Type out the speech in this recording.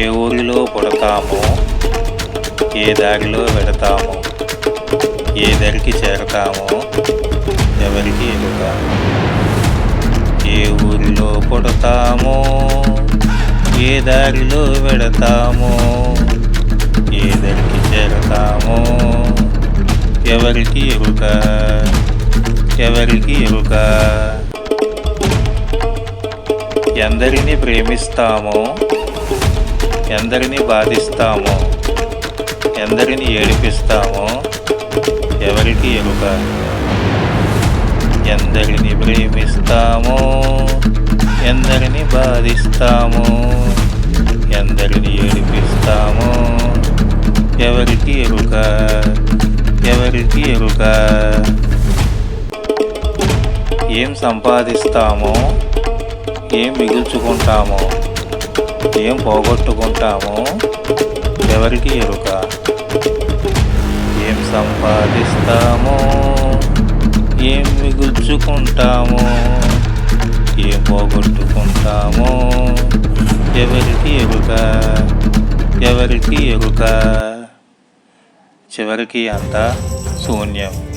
ఏ ఊరిలో పుడతామో ఏ దారిలో వెడతామో ఏ దరికి చేరతామో ఎవరికి ఎదుగుతాము ఏ ఊరిలో పుడతామో ఏ దారిలో వెడతామో ఏ దరికి చేరతామో ఎవరికి ఎరుక ఎవరికి ఎరుక ఎందరిని ప్రేమిస్తామో ఎందరిని బాధిస్తామో ఎందరిని ఏడిపిస్తామో ఎవరికి ఎరుక? ఎందరిని ప్రేమిస్తామో ఎందరిని బాధిస్తామో ఎందరిని ఏడిపిస్తామో ఎవరికి ఎరుక? ఎవరికి ఎరుక? ఏం సంపాదిస్తామో ఏం మిగుల్చుకుంటామో ఏం పోగొట్టుకుంటామో ఎవరికి ఎరుక? ఏం సంపాదిస్తామో? ఏం మిగుల్చుకుంటామో? ఏం పోగొట్టుకుంటామో? ఎవరికి ఎరుక? ఎవరికి ఎరుక? చివరికి అంతా శూన్యం.